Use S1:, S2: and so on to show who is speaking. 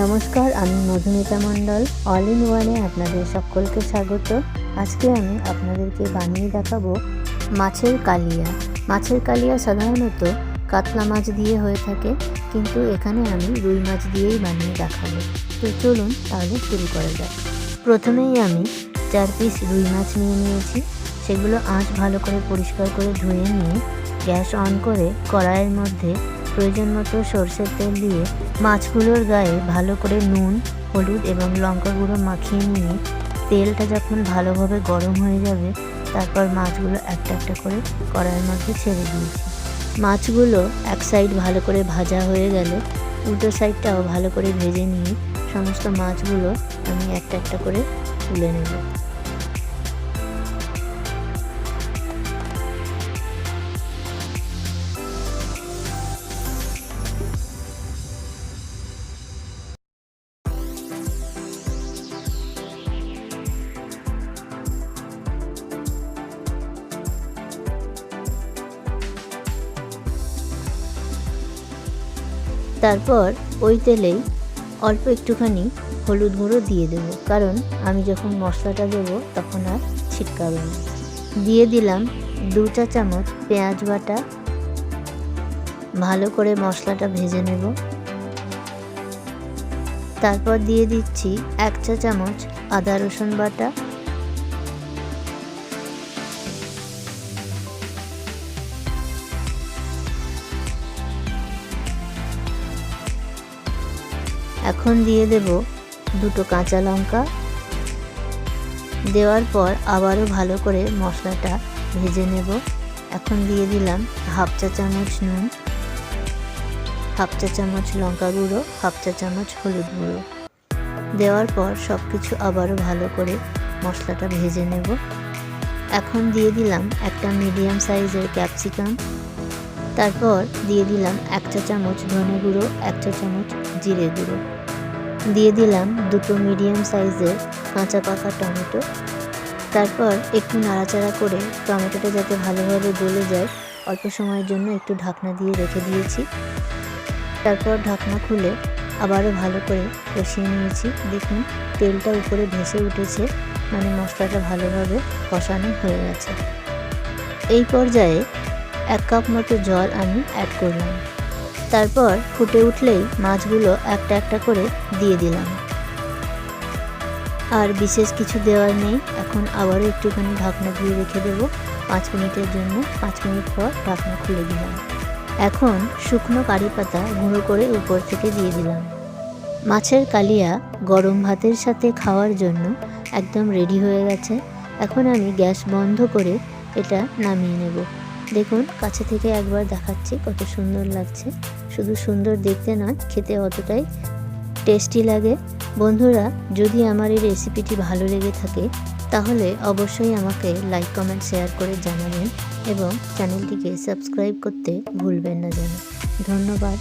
S1: নমস্কার, আমি মধুমিতা মণ্ডল। All in ওয়ানে আপনাদের সকলকে স্বাগত। আজকে আমি আপনাদেরকে বানিয়ে দেখাবো মাছের কালিয়া। মাছের কালিয়া সাধারণত কাতলা মাছ দিয়ে হয়ে থাকে, কিন্তু এখানে আমি রুই মাছ দিয়েই বানিয়ে দেখাবো। তো চলুন তাহলে শুরু করা যাক। প্রথমেই আমি চার পিস রুই মাছ নিয়ে নিয়েছি। সেগুলো আঁচ ভালো করে পরিষ্কার করে ধুয়ে নিয়ে গ্যাস অন করে কড়াইয়ের মধ্যে প্রয়োজন মতো সর্ষের তেল দিয়ে মাছগুলোর গায়ে ভালো করে নুন, হলুদ এবং লঙ্কা গুঁড়ো মাখিয়ে নিয়ে তেলটা যখন ভালোভাবে গরম হয়ে যাবে, তারপর মাছগুলো একটা একটা করে কড়াইয়ের মধ্যে ছেড়ে দিয়েছি। মাছগুলো এক সাইড ভালো করে ভাজা হয়ে গেলে উল্টো সাইডটাও ভালো করে ভেজে নিয়ে সমস্ত মাছগুলো আমি একটা একটা করে তুলে নেব। তারপর ওই তেলেই অল্প একটুখানি হলুদ গুঁড়ো দিয়ে দেব। কারণ আমি যখন মশলাটা দেবো, তখন আর ছিটকাবে না। দিয়ে দিলাম দু চা চামচ পেঁয়াজ বাটা। ভালো করে মশলাটা ভেজে নেব। তারপর দিয়ে দিচ্ছি এক চা চামচ আদা রসুন বাটা। এখন দিয়ে দেব দুটো কাঁচা লঙ্কা। দেওয়ার পর আবারও ভালো করে মশলাটা ভেজে নেব। এখন দিয়ে দিলাম হাফ চা চামচ নুন, হাফ চা চামচ লঙ্কা গুঁড়ো, হাফ চা চামচ হলুদ গুঁড়ো। দেওয়ার পর সব কিছু আবারও ভালো করে মশলাটা ভেজে নেব। এখন দিয়ে দিলাম একটা মিডিয়াম সাইজের ক্যাপসিকাম। তারপর দিয়ে দিলাম এক চা চামচ ধনে গুঁড়ো, এক চা চামচ জিরে গুঁড়ো। দিয়ে দিলাম দুটো মিডিয়াম সাইজের কাঁচা পাকা টমেটো। তারপর একটু নাড়াচাড়া করে টমেটোটা যাতে ভালোভাবে গলে যায়, অল্প সময়ের জন্য একটু ঢাকনা দিয়ে রেখে দিয়েছি। তারপর ঢাকনা খুলে আবারও ভালো করে কষিয়ে নিয়েছি। দেখুন, তেলটা উপরে ভেসে উঠেছে মানে মশলাটা ভালোভাবে কষানো হয়ে গেছে। এই পর্যায়ে এক কাপ মতো জল আমি অ্যাড করলাম। তারপর ফুটে উঠলেই মাছগুলো একটা একটা করে দিয়ে দিলাম। আর বিশেষ কিছু দেওয়ার নেই, এখন আবারও একটুখানি ঢাকনা দিয়ে রেখে দেবো। পাঁচ মিনিটের জন্য পাঁচ মিনিট পর ঢাকনা খুলে দিলাম। এখন শুকনো কারি পাতা গুঁড়ো করে উপর থেকে দিয়ে দিলাম। মাছের কালিয়া গরম ভাতের সাথে খাওয়ার জন্য একদম রেডি হয়ে গেছে। এখন আমি গ্যাস বন্ধ করে এটা নামিয়ে নেব। দেখুন, কাছে থেকে একবার দেখাচ্ছি কত সুন্দর লাগছে। শুধু সুন্দর দেখতে নয়, খেতে অতটাই টেস্টি লাগে। বন্ধুরা, যদি আমার এই রেসিপিটি ভালো লেগে থাকে, তাহলে অবশ্যই আমাকে লাইক কমেন্ট শেয়ার করে জানাবেন এবং চ্যানেলটিকে সাবস্ক্রাইব করতে ভুলবেন না যেন। ধন্যবাদ।